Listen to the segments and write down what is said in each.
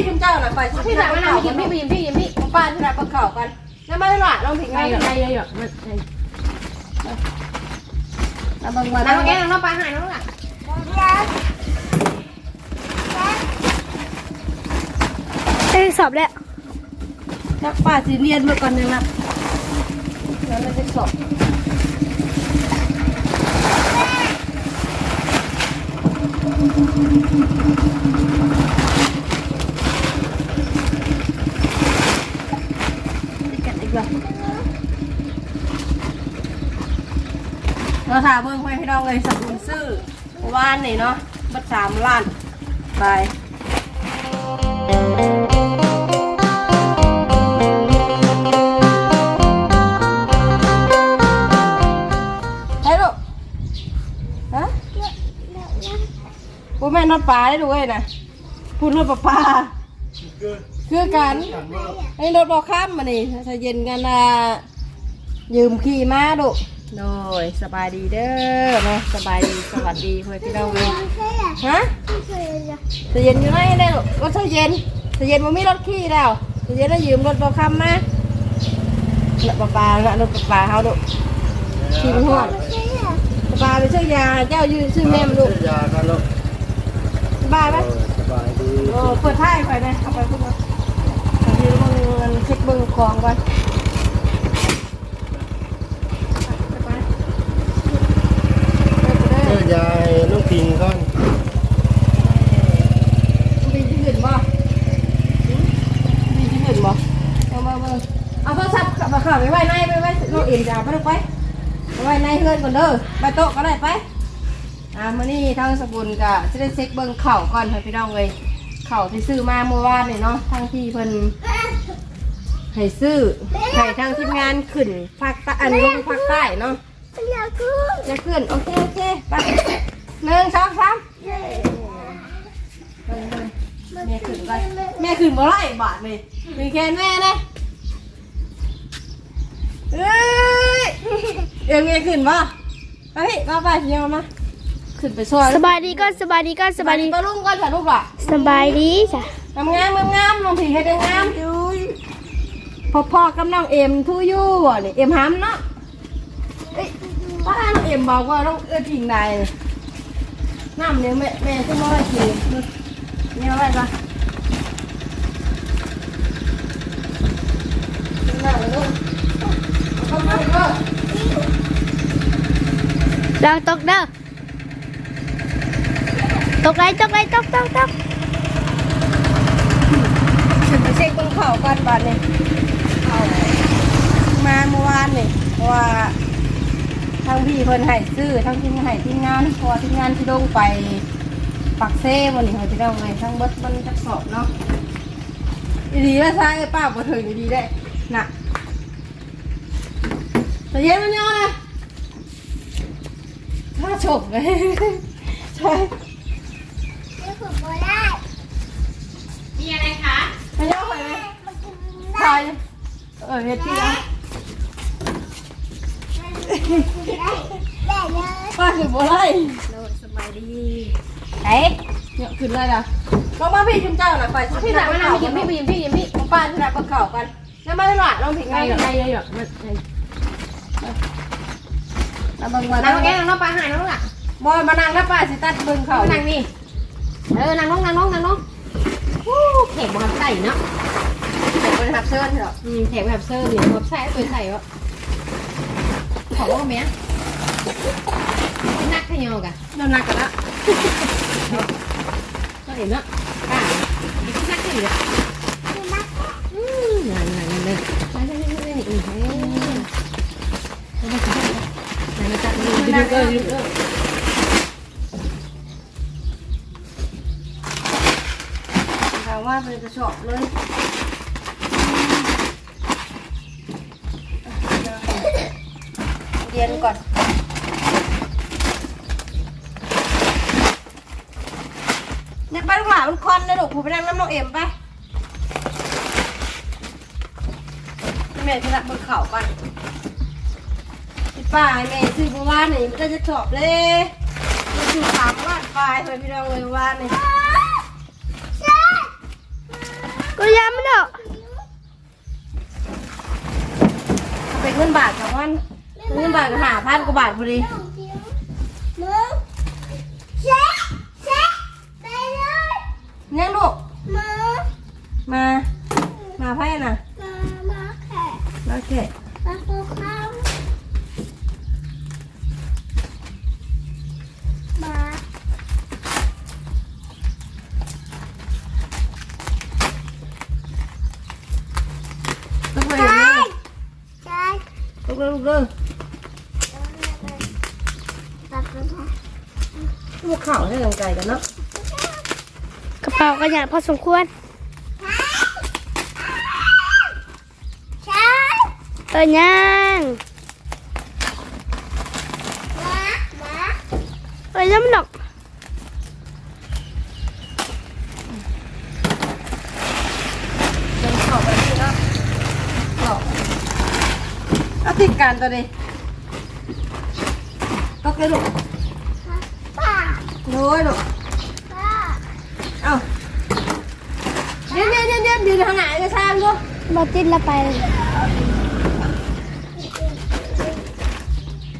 พี่ชุมเจ้าหน่อยไปพี่หลังมานั่งพี่พี่พี่พี่พี่ของป้าที่รับประเข่ากันแล้วมาหล่ะลองผิงไงไงไงกันไงหรอกมันไงแล้วบางวันนั่งแกนั่งน้องปลาหายน้องล่ะเอ้ยสอบแล้วแล้วป้าสีเรียนเมื่อก่อนนึงนะแล้วเราจะสอบ กันอีกแล้วเราถามเบิ่งไปพี่น้องเลยสมุนซื้อวานนี่เนาะบัดสามล้านไปใช่ลูกฮะพูดแม่นอดปลาได้ด้วยนะพูดรถปลาปลา คือกันไอ้รถบอกข้ามมานี่ถ้าเย็นกันอะยืมขี่มาดูโดยสบายดีเด้อเนาะสบายดีสวัสดีเพื่อนพี่น้องเลยฮะจะเย็นอยู่ไหนได้ลูกรถจะเย็นจะเย็นมันมีรถขี่แล้วจะเย็นแล้วยืมรถบอกข้ามมารถปลาปลาละรถปลาปลาเขาดูขี่หัวปลาไปซื้อยาเจ้ายืนซื้อแม่มาลูกยากันลูกสบายไหมสบายดีโอ้เปิดท้ายไปเลยเอาไปพุ่งมาบางทีเราเงินเช็คเบิ้ง ของก่อนสบายเปิดไปเอเลยอยาให้น้องพิงก่อนมีที่อื่นบ่มีที่อื่นบ่เอามาเบิ้งเอาโทรศัพท์มาเข้าไปไว้ในไปไว้น้องเอ็นจะเอาไปลูกไปไปไว้ในเฮือนก่อนเด้อไปโต๊ะก็ได้ไปอ่ามื่อนี้ทางสบุนก็จะได้เช็คเบิ้งเข่าก่อนให้พี่น้องเลยเข่าที่ซื้อมาเมื่อวานนี่เนาะทางที่เพิ่น ให้ซื้อให้ทางทีมงานขึ้นภาคใต้อันลงภาคใต้เนาะจะขึ้น โอเค โอเคไปหนึ่งสองสามแม่ขึ้นไปแม่ขึ้นบ่ไรบาทเลยมีแค่แม่นะเอ้ยเอ็งแม่ขึ้นป่ะไปพี่มาไปเชียวมาขึ้นไปช่วยสบายดีก็สบายดีก็สบายดีปลาลุงก่อนค่ะลูกหล่ะสบายดีจ้ะงามงามงามงามลงผีให้ได้งามดู พ่อพ่อกับน้องเอ็มทูยู่อะนี่เอ็มห้ามเนาะเอ้ยป้าน้องเอ็มบอกว่าต้องเอื้อพิงใดน้ำเนี่ยแม่แม่จะมาไว้กินนี่เอาไว้ปะน้ำเลยลูกเอาเข้าไปเด้อลองตกเด้อตกไรตกไรตกตกตกขึ้นไปเช็คบนเขาก่อนบ้านนี่เขามาเมื่อวานนี่เพราะว่าทางพี่เพิ่นให้ซื้อทางทีมให้ทีมงานเพราะว่าทีมงานที่ลงไปปักเซ่วันนี้เขาจะได้เอาไงทั้งเบิดมันจักสอบเนาะดีๆแล้วซ้ายป้าบ่ถึงดีๆได้น่ะแต่เย็นมันย่อนะถ้าฉกเลยใช่มีอะไรคะมันย่อไปไหมใช่เออเฮ็ดที่แล้ว ป้าคือบ่ไรโดยสบายดีเอ๊ะเนี่ยขึ้นเลยนะลองมาพี่ชุมเจ้าหน่อยไปพี่หลังมานั่งพี่พี่พี่พี่พี่ของป้าที่รับประเข่ากันแล้วมาหล่ะลองผิงไงไงกันไงหรอกมันไงแล้วบางวันนั่งแกนั่งน้องปลาหายน้องล่ะบอยมานั่งแล้วป้าสิตัดเบิ่งเขานั่งนี่เออนั่งน้องนั่งน้องนั่งน้องวู้แขกบอลใส่เนาะเดี๋ยวไปหับเชิญเถอะอืมแขกแบบเซอร์เนี่ยแบบใส่ตัวใส่วะ ขอว่าเมียนักขยอกะน้ำหนักกันละก็เห็นเนาะป้านักขยอกอืมนั่นนั่นนั่นเลยไปไปไปไปนี่อืมเฮ้ยนั่นมาจับนั่นมาจับดูดูเออดูเออถามว่าเป็นกระสอบเลยีย็นก่อน เนี่ยไป้าลูกหลานมันควันนะลูกผมไปนั่งน้ำน้องเอ็มไปแม่ชนะบนเขาก่อนป้าแม่ซื้อมาว่าไหนมันก็จะชอบเลยมันถูกามว่าปลายไปพี่น้องเลยว่าไหนกูยามมันเถอะเป็นเงินบาทของมัน เงินบาทกับหาพันกว่าบาทพอดีมึงเช็คเช็คไปเลยยังลูกมึงมา มาไพ่น่ะ มามาแข่โอเคมาปูข้าวมา ลูกเลย ใช่ใช่ ลูกเลยลูกเลย ตัดกันค่ะ ลูก เข่าให้กำลังใจกันเนาะกระเป๋าก็ใหญ่พอสมควรใช่เออยังมามาเออยังมันดอกเดินเข่าไปที่เนาะเข่าเอาติดกันตัวนี้ก็เลยลูกป้า โน้ยลูกป้าเอ้าเดี๋ยวเดี๋ยวเดี๋ยวเดี๋ยวยืนทางไหนจะช่างลูกบอติดละไปเลย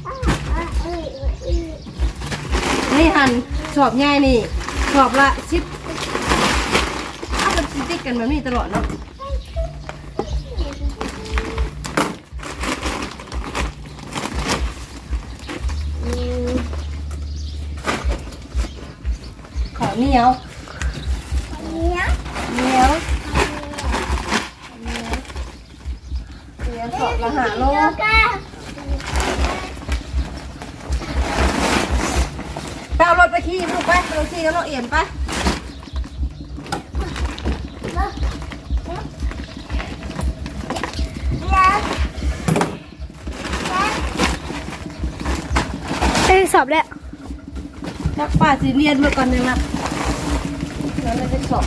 ป้าเอ้ยเอ้ยเอ้ยนี่หันชอบง่ายนี่ชอบละชิปเอาไปติดกันแบบนี้ตลอดเนาะ ขอเหนียวเนี้ยเหนียวเหนียวสอบละหาโลเดี๋ยวกันไปเอารถไปขี่ลูกไปไปเอาขี่กับน้องเอี่ยมไปเดี๋ยวได้สอบแล้วจักป้าสิเรียนมาก่อนหนึ่ง เราจะสอบ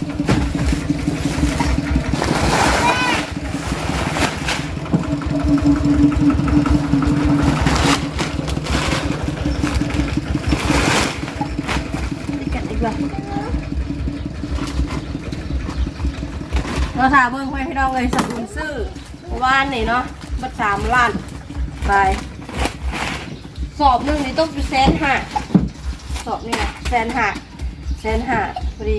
ติดกันดีกว่าเราถามเบิ่งไว้ให้น้องเลยสับบุญซื้อเมื่อวานนี่เนาะบัดสามล้านไปสอบหนึ่งนี่ต้องเป็นแสนห้าสอบนี่นะแสนห้าแสนห้าพอดี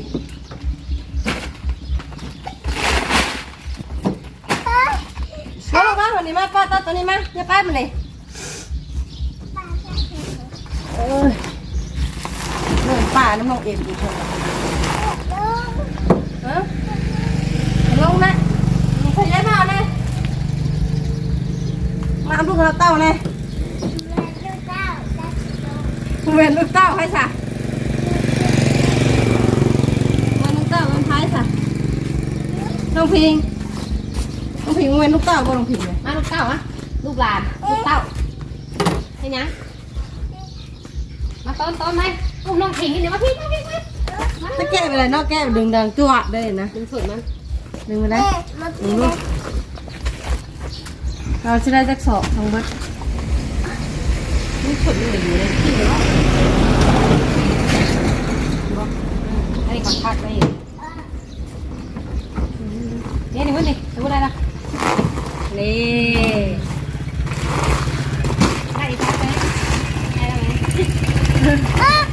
มาลูกมาวั นี้มาป้าตัดตัวนี้มาอย่าป้ามันเลยเอ้ยน้องป้าน้ำน้องเอ็มอีกคนเออลงนะมึงพยายามมาเลยมาลูกเราเต้าเลยเวนลูกเต้าให้สะเวนลูกเต้าเวนท้ายสะน้องพิงน้องพิงเวนลูกเต้าบ่น้องพิงเลย ลูกเต้าอะลูกหลานลูกเต้าเห็นยังมาต้นต้นไหมลูกน้องผิงกันเดี๋ยวมาพี่มาพี่มาถ้าแก้ไปเลยเนอกแก้ไปดึงดังจวดได้เลยนะดึงสุดมันดึงไปได้ดึงลูกเราจะได้จักสอบทางเบิดดึงสุดมันเดี๋ยวอยู่ในที่เลยว่าอันนี้ก่อนพักไปอีกนี่นี่วันนี้ดูอะไรล่ะ นี่ได้อีกพักไหมได้แล้วไหม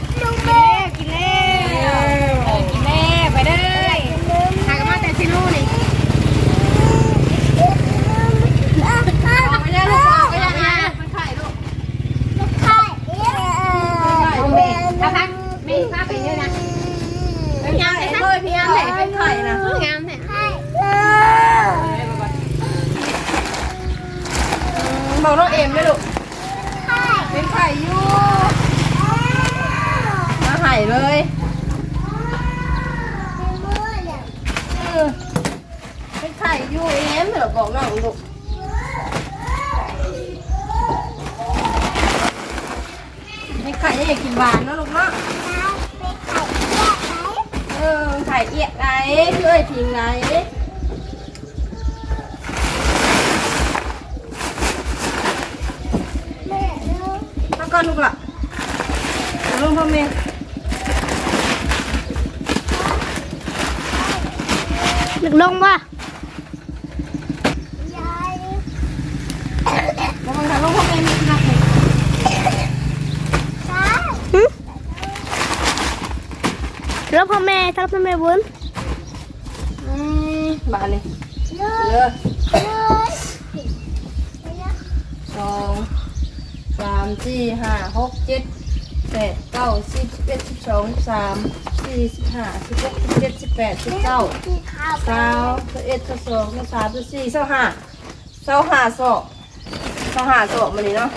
ลูกละลงพ่อแม่ลึกลงว่ะระวังทางลงพ่อแม่มีขนาดไหนรับพ่อแม่รับพ่อแม่บุญบาเลยเยอะเยอะสอง สามสี่ห้าหกเจ็ดแปดเก้าสิบสิบเอ็ดสิบสองสิบสามสี่สิบห้าสิบหกสิบเจ็ดสิบแปดสิบเก้าที่ข้าวไปสาวสิบเอ็ดสิบสองสิบสามสิบสี่สิบห้าสิบห้าศอกสิบห้าศอกมันนี่เนาะ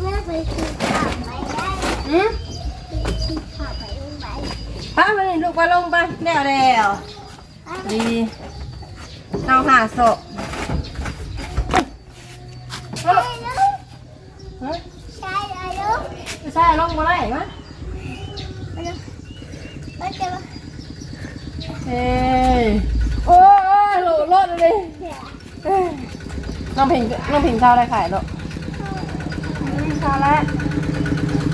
เมื่อไปที่ข้าวไปได้อืมที่ข้าวไปลงไปป้ามันนี่ลูกไปลงไปแล้วแล้วดีสิบห้าศอก ใช่ลูก ฮะ ใช่เลยลูก ไม่ใช่ ลงมาได้ไหมก็จะมาเฮ้ยโอ้ยโหลดรถเลยเอ้ยน้องผิงน้องผิงเช้าอะไรขายหรอกอืมเช้าแล้ว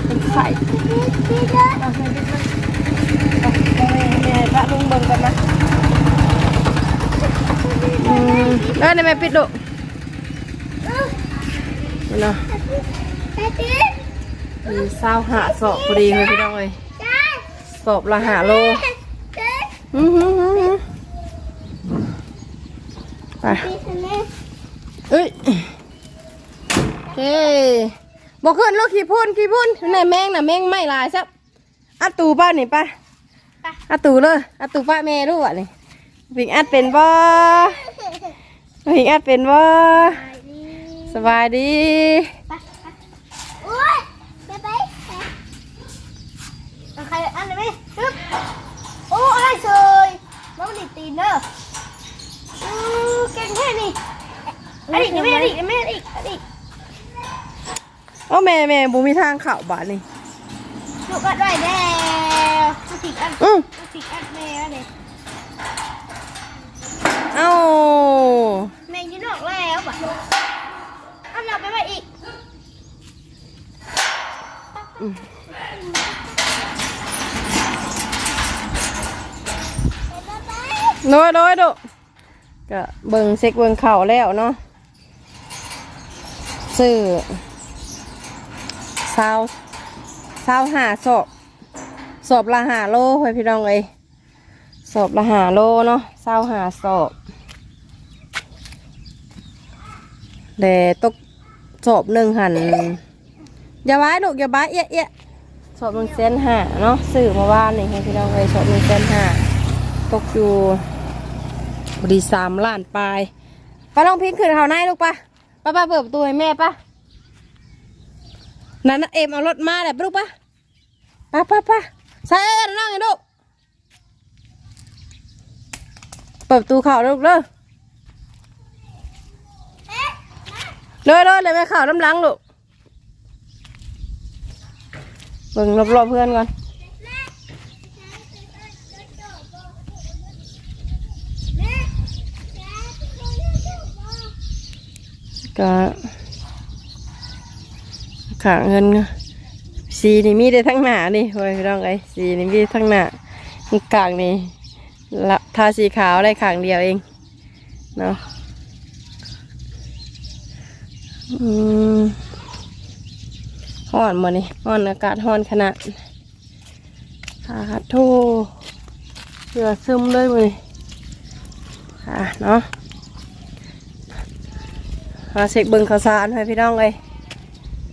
เป็นไข่พี่พี่เด้อ เอาไปดิเอาไปเนี่ยพระลุงเบิ่งกันนะอืมเออในแม่ปิดดุนี่เนาะ ไปพี่ มีเศร้าหาสอบพอดีเลยพี่น้องเลยสอบละหาโลเด้อหือหือหือไปเอ้ยเฮ้บอกขึ้นลูกขี้พุ่นขี้พุ่นในแมงน่ะแมงไม่ลายซับอัดตูป้านี่ป้าอัดตูเลยอัดตูป้าแม่รู้อะนี่ผิงอัดเป็นบ่ผิงอัดเป็นบ่สบายดี ไปไปโอ้ยไปไปไปเอาใครอันไหนไหม ฮึบโอ้อะไรเฉยน้องดิตีนเนอะอือเก่งแค่นี้อันนี้ไม่อันนี้ไม่อันนี้อันนี้โอ้แม่แม่บุมีทางเข่าบาทนี่ลูกอัดไว้แล้วลูกผิดอันอือลูกผิดอันแม่เลยเอ้าแม่ยืนออกแล้วป่ะอันเราไปไว้อีก โดยโดยดยก็เบิ่งเซ็กเบิ่งเข่าแล้วเนาะซื้อซาวซาวหาสอบสอบละหาโลไว้พี่น้องเอ้ยสอบละหาโลเนาะซาวหาสอบเดตกสอบหนึ่งหันอย่าไว้ลูอย่าไว้เอี้ยเอี้ยสอบหนึ่งเซนหาเนาะซื้อมาว่านนี่ให้พี่น้องเอ้ยสอบหนึ่งเซนหาตกอยู่ บดีสามล้านปลายไปลองพิงขึ้นเขาในลูกปะป้าป้าเปิดประตูให้แม่ปะนั่นเอ็มเอารถมาแหละลูกปะป้าป้าป้าใส่เอ็นนั่งไงลูกเปิดประตูเขาลูกเด้อเลยเลยเลยไปเข่าน้ำหลังลูกเบิ่งรอบๆเพื่อนก่อน ก็ขางเงินสีนี่มีได้ทั้งหน้านี่เว้ยพี่น้องไอ้ยสีนี่มีทั้งหน้ากลางนี่ละทาสีขาวได้ขางเดียวเองเนาะอืมฮ้อนมานี่ฮ้อนอากาศฮ้อนขนาดขาดโทเสือซึมเลยมานี่อะเนาะ มาเช็คเบิ้งข่าวสารให้พี่น้องเลย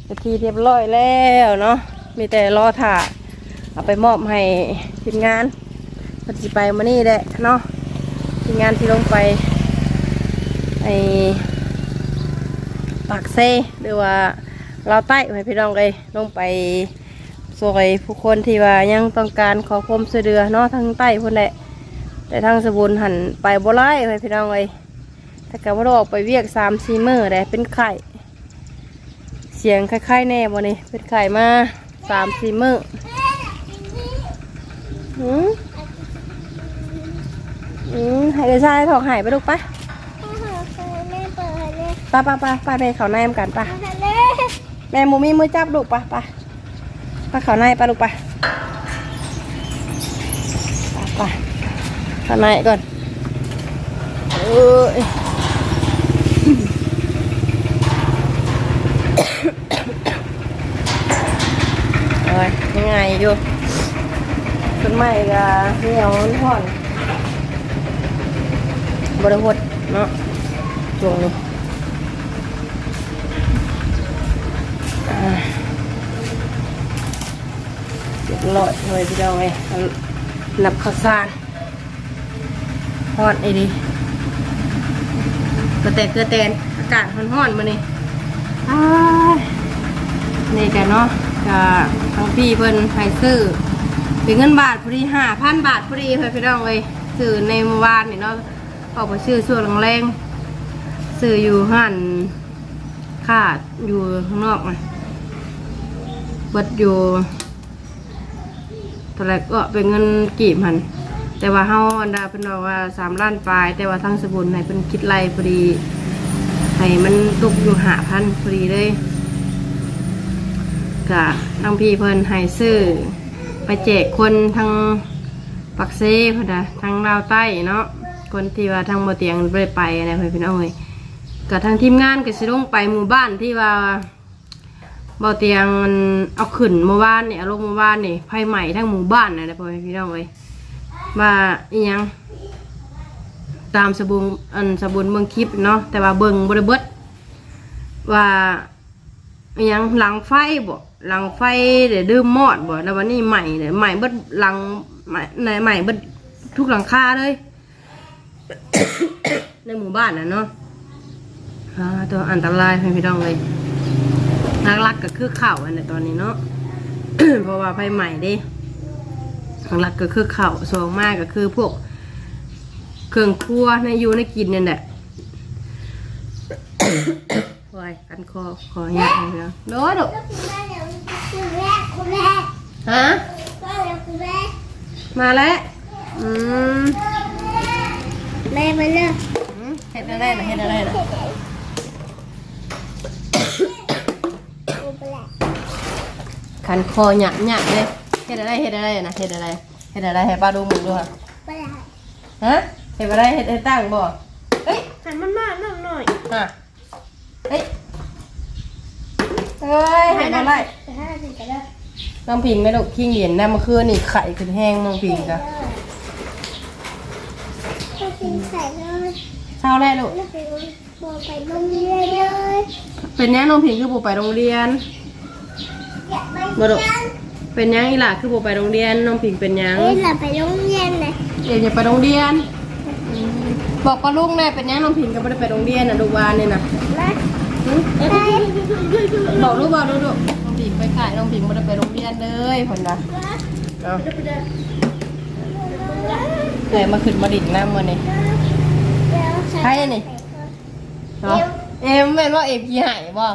เป็นทีเรียบร้อยแล้วเนาะมีแต่รอถ่าเอาไปมอบให้ทีมงานปฏิไปมานี่แหละเนาะทีมงานที่ลงไปไอปากเซหรือว่าเราใต้ให้พี่น้องเลยลงไปสวยผู้คนที่ว่ายังต้องการขอความช่วยเหลือเนาะทางใต้คนแหละแต่ทางสบุนหันไปบ่ไล่ให้พี่น้องเลย ถ้าเกิดว่าเราออกไปเวียกสามซีเมอร์ได้เป็นไข่ เสียงคล้ายๆแน่บ่นี่เป็นไข่มาสามซีเมอร์อืมอืมให้เลยใช่ถอกหายไปลูกปะแม่เปิดเลยปะปะปะปะไปเขาในกันปะเปิดเลยแม่หมูมีมือจับลูกปะปะปะเขาในปะลูกปะปะปะเขาในก่อนเอ้ยโอ้ยยังไง อยู่ต้นไม้ก็เหนียวห่อนบริหดเนาะช่วงนี้เรียบร้อยเลยพี่น้องเอ้ยเอานับข้าวสารฮอดไอ้ดิกระแตกกระแตนอากาศร้อนๆมานี่ยนี่กันเนาะ ก็ทั้งพี่เพิ่นให้ซื้อเป็นเงินบาทพอดีห้าพันบาทพอดีเพื่อนพี่น้องเลยซื้อในเมื่อวานนี่เนาะออกไปซื้อส่วนแรงๆซื้ออยู่หันขาดอยู่ข้างนอกนะเบิดอยู่เท่าไรก็เป็นเงินกีบหันแต่ว่าเฮาอันดาเป็นบอกว่าสามล้านปลาย แต่ว่าทั้งสบุนให้เป็นคิดไรพอดีให้มันตกอยู่หาพันพอดีเลย กะทั้งพี่เพิ่นให้ซื้อไปแจกคนทางปักเซ่พอดะทางลาวใต้เนาะคนที่ว่าทางบ่เตียงบ่ไปไปอะเพื่อนพี่น้องเอ้ยกับทางทีมงานก็สิลงไปหมู่บ้านที่ว่าบ่เตียงมันเอาขึ้นเมื่อวานนี่เอาลงเมื่อวานนี่ไฟใหม่ทั้งหมู่บ้านนะเพื่อนพี่น้องเอ้ยว่าอีหยังตามสบุงอันสบุนเบิ่งคลิปเนาะแต่ว่าเบิ่งบ่ได้เบิดว่า ยังหลังไฟบ่หลังไฟเดี๋ยวดื่มมอดบ่แล้ววันนี้ใหม่เดี๋ยวใหม่เบิดหลังใหม่ในใหม่เบิดทุกหลังคาเลย ในหมู่บ้านนะเนาะอ่าตัวอันตรายพี่น้องเลยนักลักก็คือข่าวอันในตอนนี้เนาะเพราะว่าไฟใหม่ด้หลักก็คือข่าวสองมากก็คือพวก เครื่องครัวในอยูในกินเนี่ยแหละ วายกันคอขออยากเลยนะโดดดคุณแม่คุณแม่ฮะมาแล้วอืมแม่มาเลยเห็ดอะไรนะเห็ดอะไรนะขันคอหยักหยักเลยเห็ดอะไรเห็ดอะไรนะเห็ดอะไรเห็ดอะไรให้ป้าดูหมึงดูค่ะไปแล้วฮะเห็ดอะไรเห็ดตั้งบ่เฮ้ยหันมันมากหน่อยหน่อยอะ เฮ้ยเฮ้ยเห็ดอะไรไปห้าสิบไปแล้วน้องพิงไม่ลูกขี้เหรียญนะเมื่อคืนนี่ไข่ขึ้นแห้งน้องพิงจ้ะก็กินใส่เลยเช้าแล้วลูกแล้วไปบอกไปโรงเรียนเลยเป็นยังน้องพิงคือปูไปโรงเรียนอยากไปบ่ลูกเรียนเป็นยังอีหล่ะคือปูไปโรงเรียนน้องพิงเป็นยังเอ้ยเราไปโรงเรียนเลยเดี๋ยวจะไปโรงเรียน บอกป้าลุงแน่เป็นยังน้องพิงก็ไม่ได้ไปโรงเรียนนะลูกวานเนี่ยนะมาหึไปบอกลูกบอกลูกลูกน้องพิงไปขายน้องพิงไม่ได้ไปโรงเรียนเลยคนละเอาไหนมาขึ้นมาดิ่นน้ำมันนี่ใครอะนี่เนาะเอ็มเป็นว่าเอ็มกี่หายบ่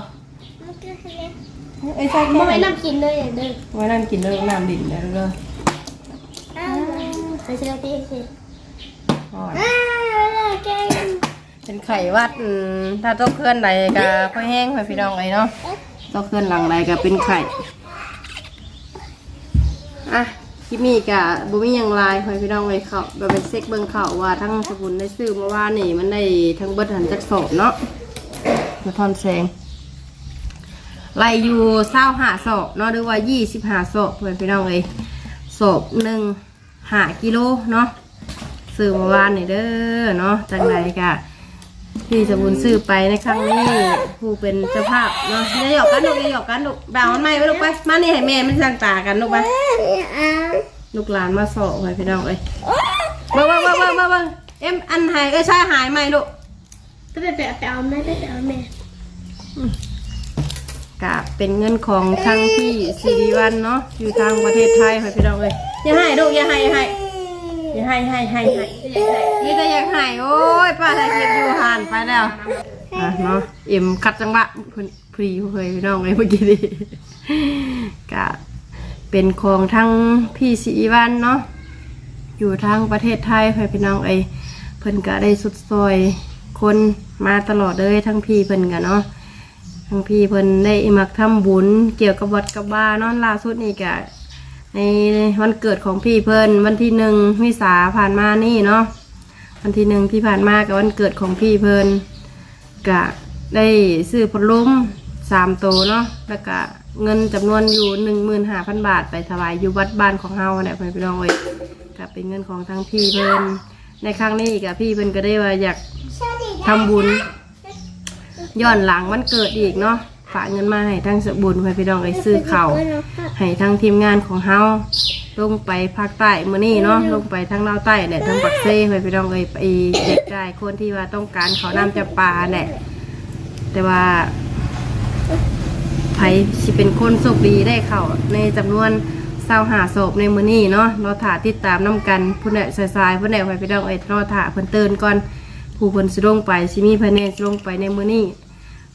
เอ้ยใช่ไม่แค่น้ำกินเลยอย่างเดิมไว้นั่นกินเลิกน้ำดิ่นแล้วเลิกอ้าวเคยเจอที่สิอ๋ออ้าว แกงเป็นไข่วัดอืมถ้าต้องเคลื่อนใดก็ค่อยแห้งค่อยพี่น้องเลยเนาะต้องเคลื่อนหลังใดก็เป็นไข่อะคลิปนี้กะบุมีหยังลายค่อยพี่น้องเลยเขาแบบเป็นเซ็กเบิ่งเขาว่าทั้งสกุลได้ซื้อเมื่อวานนี่มันได้ทั้งเบิดหันจักสอบเนาะมาทอนแสงไล่อยู่เศร้าหาศอกเนาะหรือว่ายี่สิบหาศอกเพื่อนพี่น้องเลยศอกหนึ่งหากิโลเนาะ ซื้อเมื่อวานนี่เด้อเนาะจังไรกะที่สบุญซื้อไปในครั้งนี้ผู้เป็นเจ้าภาพเนาะอย่าหยอกกันลูกอย่าหยอกกันลูกแบ่งมันไม่ไปลูกไปมานี่ให้แม่มันสั่งตากันลูกไปอ้าวลูกหลานมาสอบไปพี่น้องเอ้ยเบิ่งเบิ่งเบิ่งเบิ่งเบิ่งเบิ่งเอ็มอันหายเอ้ยใช่หายไหมลูกไปไปไปเอาแม่ไปไปเอาแม่กะเป็นเงินของทางพี่สิริวันเนาะอยู่ทางประเทศไทยไปพี่น้องเอ้ยอย่าให้ลูกอย่าให้อย่าให้ อย่าให้ให้ให้ให้นี่แต่อยากให้โอ้ยป้าไทยเก็บอยู่หันไปแล้วอะเนาะเอ็มคัดจังหวะพนพรีเคยพี่น้องไงเมื่อกี้นี้กะเป็นของทั้งพี่สีวันเนาะอยู่ทางประเทศไทยเพื่อพี่น้องไอยเพิ่นก็ได้สุดซอยคนมาตลอดเลยทั้งพี่เพิ่นกันเนาะทั้งพี่เพิ่นได้มักทำบุญเกี่ยวกับวัดกับบ้านเนาะล่าสุดนี่กะ ในวันเกิดของพี่เพิ่นวันที่หนึ่งมิสาผ่านมานี่เนาะวันที่หนึ่งที่ผ่านมากับวันเกิดของพี่เพิ่นกะได้ซื้อพัดลมสามตัวเนาะแล้วก็เงินจำนวนอยู่หนึ่งหมื่นห้าพันบาทไปถวายอยู่วัดบ้านของเฮาเนี่ยไปพี่น้องเอ้ยก็เป็นเงินของทางพี่เพิ่นในครั้งนี้กับพี่เพิ่นก็ได้ว่าอยากทำบุญย้อนหลังวันเกิดอีกเนาะ ฝากเงินมาให้ทั้งสบุญไปพี่น้องเอ้ซื้อเข้าวให้ทั้งทีมงานของเฮาลงไปภาคใต้มื้อนี้เนาะลงไปทางลาวใต้เนี่ยทางปักเซ่ไปพี่น้องเอ้ยไปแจกจ่ายคนที่ว่าต้องการเขาวน้ำจะปลาเนี่ยแต่ว่าไผสิเป็นคนโชคดีได้เข้าในจำนวนเศร้าหาศพในมื้อนี้เนาะเราถ่าติดตามน้กันผู้ใดสายๆผู้ใดไปไปดองไอ้รอถ่าเพิ่นเตือนก่อนผู้เพิ่นสิลงไปสิมีภายในสิลงไปในมื้อนี้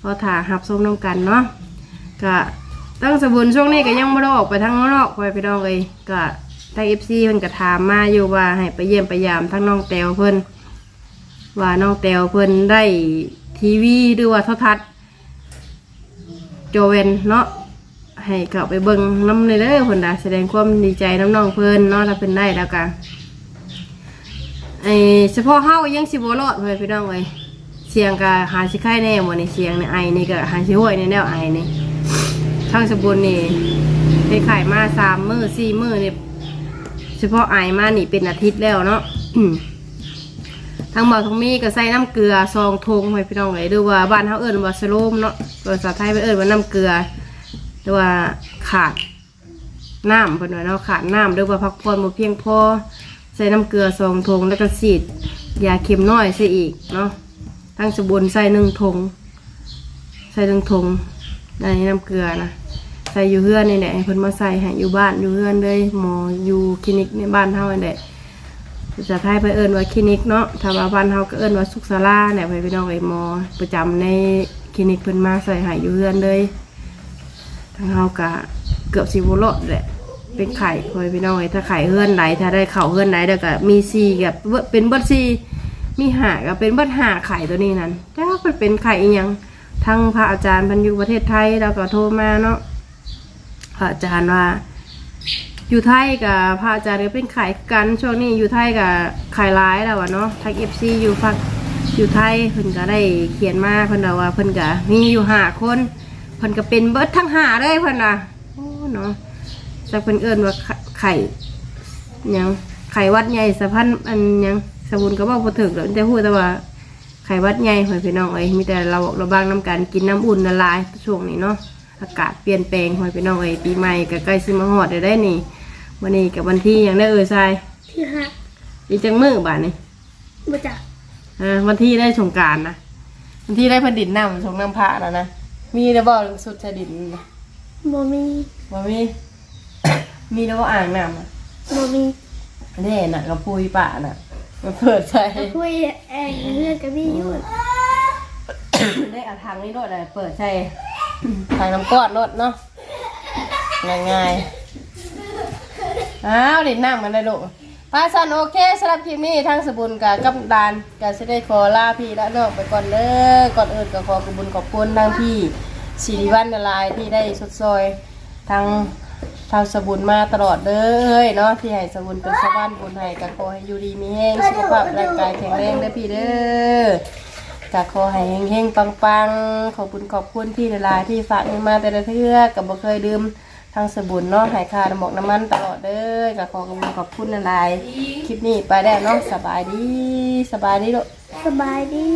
เราถ่าหับส้มน้กันเนาะก็ตั้งสบุญช่วงนี้ก็ยังบ่ได้ออกไปทางนอกไปไปดองเอ้ยก็ทาง FC เพิ่นก็ถามมาอยู่ว่าให้ไปเยี่ยมไปยามทั้งน้องแตวเพิ่นว่าน้องแตวเพิ่นได้ทีวีหรือว่าโทรทัศน์โจเวนเนาะให้กลับไปเบิ่งน้ำในเด้อเพิ่นดาแสดงความดีใจน้ำน้องเพิ่นเนาะถ้าเป็นได้แล้วกันไอ้เฉพาะเฮายังสิบ่รอดเพิ่นพี่น้องเอ้ย สียงก็หาสิไข้แน่หมดในเสียงนี่ไอนี่ก็หาสิห้วยในแนวไอนี่ทั้งสมบูรณ์นี่ได้ขายมาสามมื้อสี่มื้อนี่ยเฉพาะไอมานี่เป็นอาทิตย์แล้วเนาะทั้งหมดทั้งมีก็ใส่น้ำเกลือซองทงไว้พี่น้องเลยหรือว่าบ้านเขาเอิ้นว่าสโลมเนาะภาษาไทยไปเอิ้นว่าน้ำเกลือหรือว่าขาดน้ำเป็นว่าเนาะขาดน้ำหรือว่าพักผ่อนบ่เพียงพอใส่น้ำเกลือซองทงแล้วก็สีดยาเข็มน้อยใส่อีกเนาะ ทั้งสบุนใส่หนึ่งทงใส่หนึ่งทงในน้ำเกลือนะใส่อยู่เฮือนนี่แหละให้เพิ่นมาใส่ให้อยู่บ้านอยู่เฮือนเลยหมออยู่คลินิกในบ้านเฮานี่แหละจะให้ไปเอิญว่าคลินิกเนาะถ้าว่าบ้านเฮาก็เอิญว่าสุขศาลาเนี่ยไปพี่น้องไอ้หมอประจำในคลินิกเพิ่นมาใส่ใหายอยู่เรือนเลยทางเฮาก็เกือบสิบ่รอดแหละเป็นไข่คอยพี่น้องไอ้ถ้าไข่เฮือนไหนถ้าได้เข่าเฮือนไหนเดี๋ยวก็มีซีกับเบิดเป็นเบิดซี มีหาก็เป็นเบิดหาไข่ตัวนี้นั่นแต่ว่ามันเป็นไข่อีหยังทางพระอาจารย์พันยูประเทศไทยเราก็โทรมาเนาะพระอาจารย์ว่า อยู่ไทยกับพระอาจารย์ก็เป็นไขายกันช่วงนี้อยู่ไทยกับไขายร้ายแล้วอะเนาะทางเอฟซีอยู่ฟังอยู่ไทยเพิ่นก็ได้เขียนมาเพิ่นเอาว่าเพิ่นก็มีอยู่หาคนเพิ่นก็เป็นเบิดทั้งหาเลยเพิ่นน่ะโอ้เนาะจากเพิ่นเอิ้นว่าไข่ยังไข่วัดใหญ่สะพันอันยัง สมุนก็บอกบ่ถึกแล้วแต่พูดแต่ว่าไข่วัดใหญ่หอยพี่น้องเอ้ยมีแต่เราเราบ้างน้ำกันกินน้ำอุ่นละลายช่วงนี้เนาะอากาศเปลี่ยนแปลงหอยพี่น้องเอ้ยปีใหม่ก็ใกล้สิมาฮอดได้ได้นี่วันนี้กับวันที่ยังได้เออทรายที่ห้าอีจังมือบาทนี่บ่จักอ่าวันที่ได้สงกรารนะวันที่ได้เพนดินน้ำสงน้ำพระแล้วนะมีแล้วบ่สุดชดินนะบ่มีบ่มี มีแล้วบ่อ่างน้ำอะบ่มีแน่น่ะกับปุยป่าน่ะ มาเปิดใส่คุยเองเรื่องกับพี่อยู่ได้เอาทางนี้รถอะไรเปิดใส่ทางน้ำก้อนรถเนาะง่ายๆอ้าวดินน้ำมันได้ลูกพาสันโอเคสำหรับคลิปนี้ทางสบุญกับกับดานกับสิได้ขอลาพี่และน้องไปก่อนเด้อก่อนอื่นก็ขอกบุญขอบคุณทางพี่สิริวัฒน์นารายณ์ที่ได้สดซอยทาง ทางสบุญมาตลอดเด้อเนาะที่ให้สบุญเป็นชาวบ้านบุญให้ก็ขอให้อยู่ดีมีแห้งสุขภาพร่างกายแข็งแรงเด้อพี่เด้อก็ขอให้เฮงๆปังๆขอบคุณขอบคุณพี่ละลายๆที่ฝากเงินมาแต่ละเทื่อกับบ่เคยลืมทางสบุนเนาะใหายค่าน้ำหมกน้ำมันตลอดเด้อก็ขอขอบคุณขอบคุณละลายๆคลิปนี้ไปได้วเนาะสบายดีสบายดีลูกสบายดี